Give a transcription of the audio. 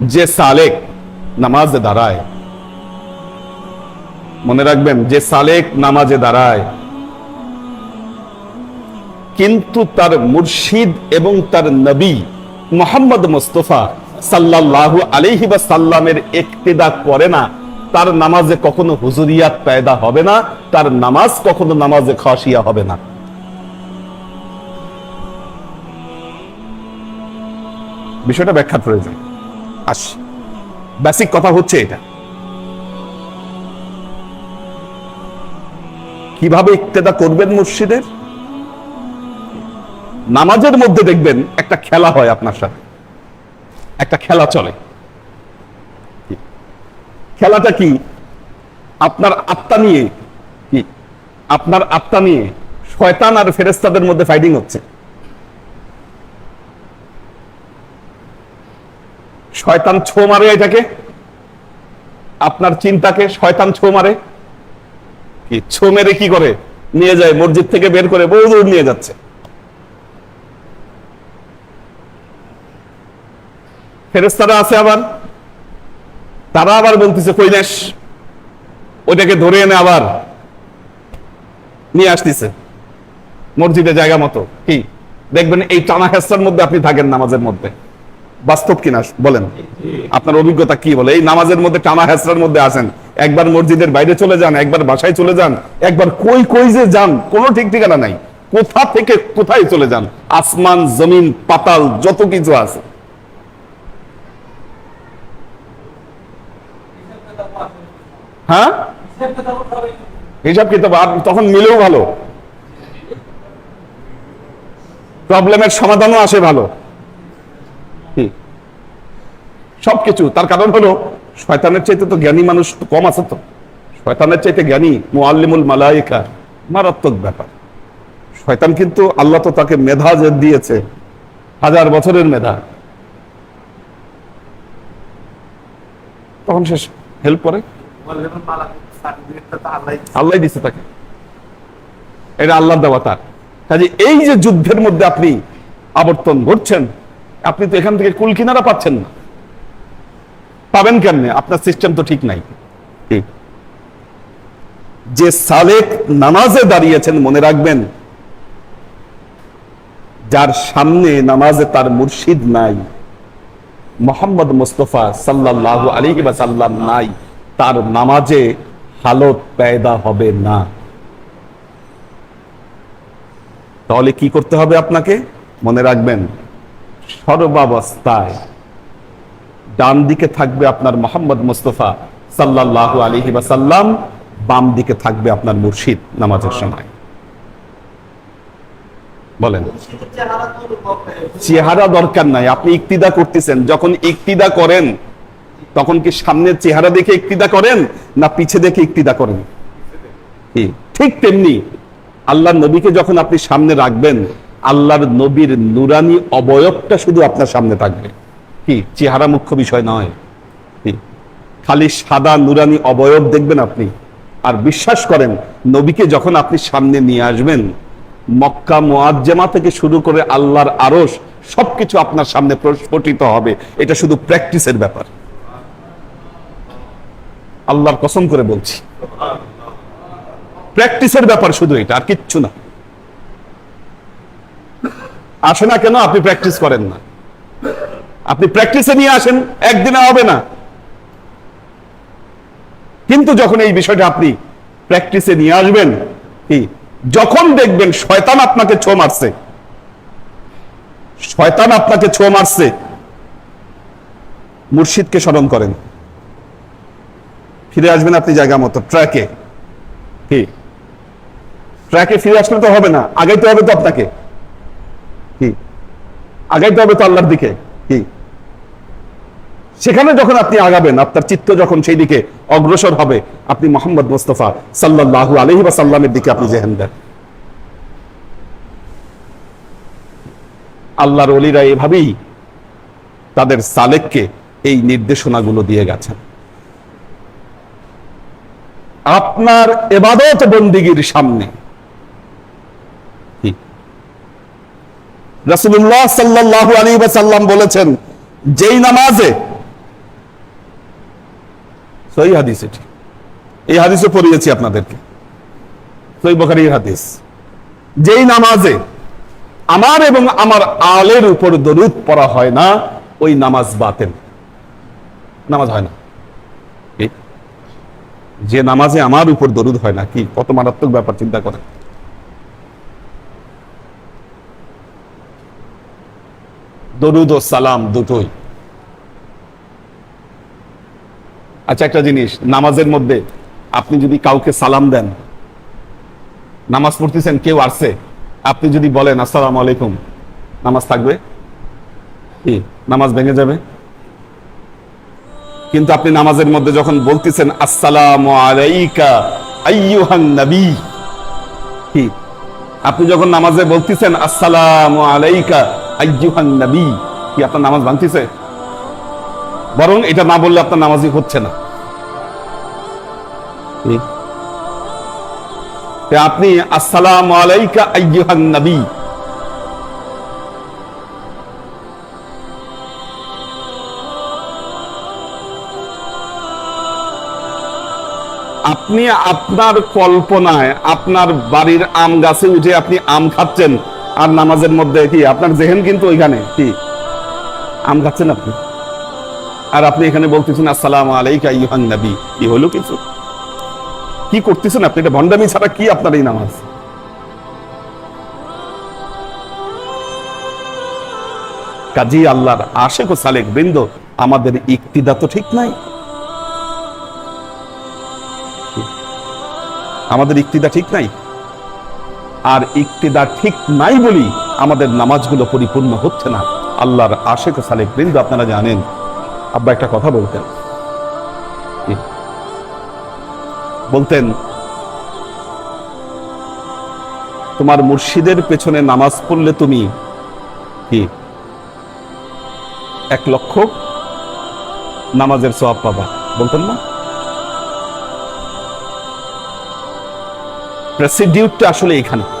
যে সালেক নামাজে দাঁড়ায়। মনে রাখবেন, যে সালেক নামাজে দাঁড়ায়, কিন্তু তার মুর্শিদ এবং তার নবী মোহাম্মদ মুস্তফা সাল্লাল্লাহু আলাইহি বা সাল্লামের ইক্তিদা করে না। তার নামাজে কখনো হুজুরিয়াত পায়দা হবে না, তার নামাজ কখনো নামাজে খাসিয়া হবে না। বিষয়টা ব্যাখ্যা প্রয়োজন। আসি। বেসিক কথা হচ্ছে এটা। কীভাবে ইক্তেদা করবেন মুর্শিদের? নামাজের মধ্যে দেখবেন একটা খেলা হয় আপনার সাথে। একটা খেলা চলে। খেলাটা কি? আপনার আত্মা নিয়ে। কি? আপনার আত্মা নিয়ে। শয়তান আর ফেরেস্তাদের মধ্যে ফাইটিং হচ্ছে। শয়তান ছো মারে এটাকে? আপনার চিন্তাকে শয়তান ছো মারে? কি ছো মেরে কি করে? নিয়ে যায়, মসজিদ থেকে বের করে বহু দূর নিয়ে যাচ্ছে। ফেরেস্তারা আছে আবার। তারা আবার বলতেছে, কৈলাস, ওইটাকে ধরে এনে আবার নিয়ে আসতেছে। মসজিদে জায়গা মতো। কি? দেখবেন এই টানা হেস্তার মধ্যে আপনি থাকেন নামাজের মধ্যে। বাস্তব কিনা, বলেন। আপনার অভিজ্ঞতা কি বলে? এই নামাজের মধ্যে টানা হেসরার মধ্যে আসেন, একবার মসজিদের বাইরে চলে যান, একবার বাসায় চলে যান, একবার কই কই যে যান, কোনো ঠিক ঠিকানা নাই। কোথা থেকে কোথায় চলে যান? আসমান, জমিন, পাতাল, যত কিছু আছে। হ্যাঁ? হিসাব কিতাব তখন মিলেও ভালো। প্রবলেমের সমাধানও আসে ভালো কি? সবকিছু। তার কারণ হলো, শয়তানের চাইতে তো জ্ঞানী মানুষ কম আছে তো। শয়তানের চাইতে জ্ঞানী মুআল্লিমুল মালাইকা মারাত্মক ব্যাপার। শয়তান কিন্তু আল্লাহ তো তাকে মেধা যে দিয়েছে, হাজার বছরের মেধা। তখন সে হেল্প করে। আল্লাহ দিছে তাকে। এটা আল্লাহ দেওয়া তার। কাজে এই যে যুদ্ধের মধ্যে আপনি আবর্তন ঘটছেন, আপনি তো এখান থেকে কুল কিনারা পাচ্ছেন না। পাবেন কেমনে? আপনার সিস্টেম তো ঠিক নাই। যে সালেক নামাজে দাঁড়িয়েছেন, মনে রাখবেন, যার সামনে নামাজে তার মুর্শিদ নাই, মোহাম্মদ মুস্তফা সাল্লাল্লাহু আলাইহি সাল্লাম নাই, তার নামাজে হালত পেদা হবে না। তাহলে কি করতে হবে আপনাকে? মনে রাখবেন, সর্বাবস্থায় ডান দিকে থাকবে আপনার মোহাম্মদ মুস্তফা সাল্লাল্লাহু আলাইহি সাল্লাম বাম দিকে থাকবে আপনার মুর্শিদ নামাজের সময়। বলেন। চেহারা দরকার নাই, আপনি ইক্তিদা করতেছেন। যখন ইক্তিদা করেন, তখন কি সামনের চেহারা দেখে ইক্তিদা করেন, না পিছে দেখে ইক্তিদা করেন? ঠিক তেমনি আল্লাহ নবীকে যখন আপনি সামনে রাখবেন, আল্লাহর নবীর নুরানি অবয়বটা শুধু আপনার সামনে থাকবে। কি? চেহারা মুখ্য বিষয় নয়। খালি সাদা নুরানি অবয়ব দেখবেন আপনি। আর বিশ্বাস করেন, নবীকে যখন আপনি সামনে নিয়ে আসবেন, মক্কা মোয়াজ্জেমা থেকে শুরু করে আল্লাহর আরস সবকিছু আপনার সামনে প্রস্ফুটিত হবে। এটা শুধু প্র্যাকটিসের ব্যাপার। আল্লাহর কসম করে বলছি। প্র্যাকটিসের ব্যাপার শুধু এটা, আর কিচ্ছু না। আসে না কেন, আপনি প্র্যাকটিস করেন না। আপনি প্র্যাকটিসে নিয়ে আসেন, একদিনে হবে না। কিন্তু যখন এই বিষয়টা আপনি প্র্যাকটিসে নিয়ে আসবেন, কি? যখন দেখবেন শয়তান আপনাকে ছো মারছে। শয়তান আপনাকে ছো মারছে। মুর্শিদকে স্মরণ করেন। ফিরে আসবেন আপনি জায়গা মতো, ট্র্যাকে। কি? ট্র্যাকে ফিরে আসলে তো হবে না, আগাইতে হবে তো আপনাকে। কি? আগাইতে হবে তো আল্লাহর দিকে। কি? সেখানে যখন আপনি আগাবেন, আপনার চিত্ত যখন সেই দিকে অগ্রসর হবে, আপনি মোহাম্মদ মোস্তফা সাল্লাল্লাহু আলহি বা সাল্লামের দিকে আপনি জেহেন দেন। আল্লাহর অলিরা এভাবেই তাদের সালেককে এই নির্দেশনাগুলো দিয়ে গেছেন। আপনার এবাদত বন্দিগির সামনে। রাসূলুল্লাহ সাল্লাল্লাহু আলাইহি ওয়াসাল্লাম বলেছেন, যেই নামাজে সই হাদিস এটি। এই হাদিসও পড়িয়েছি আপনাদেরকে। সই বখারির হাদিস। যেই নামাজে আমার এবং আমার আলের উপর দরুদ পড়া হয় না, ওই নামাজ বাতেন নামাজ হয় না। যে নামাজে আমার উপর দরুদ হয় না, কি? কত মারাত্মক ব্যাপার, চিন্তা করেন। দরুদ ও সালাম দুটোই। আচ্ছা একটা জিনিস, নামাজের মধ্যে আপনি যদি কাউকে সালাম দেন, নামাজ পড়তেছেন, কেউ আসছে, আপনি যদি বলেন, আসসালাম আলাইকুম নামাজ থাকবে? কি? নামাজ ভেঙে যাবে? কিন্তু আপনি নামাজের মধ্যে যখন বলতেছেন, আসসালাম আলাইকা নবী কি? আপনি যখন নামাজে বলতেছেন, আসসালাম আলাইকা আইয়ুহান নবী কি আপনার নামাজ ভাঙতেছে? বরং এটা না বললে আপনার নামাজই হচ্ছে না। আপনি আসসালামু আলাইকা আইয়ুহান নবী। আপনি আপনার কল্পনায় আপনার বাড়ির আম গাছে উঠে আপনি আম খাচ্ছেন আর নামাজের মধ্যে কি? আপনার জেহেন কিন্তু ওইখানে কি? আম খাচ্ছেন আপনি? আর আপনি এখানে বলতেছেন, আসসালামু আলাইকা ইউহান নবী। কি হলো কিছু? কি করতেছেন আপনি? এটা ভণ্ডামি ছাড়া কি আপনার এই নামাজ? কাজী আল্লাহর আশেক ও সালেক বৃন্দ, আমাদের ইক্তিদা তো ঠিক নাই। আমাদের ইক্তিদা ঠিক নাই। আর ইক্তিদা ঠিক নাই বলি আমাদের নামাজগুলো পরিপূর্ণ হচ্ছে না। আল্লাহর আশেখ ও সালেক বৃন্দ, আপনারা জানেন আব্বা একটা কথা বলতেন। বলতেন, তোমার মুর্শিদের পেছনে নামাজ পড়লে তুমি কি এক লক্ষ নামাজের সওয়াব পাবা? বলতেন না। প্রেসিডিউটটা আসলে এখানে।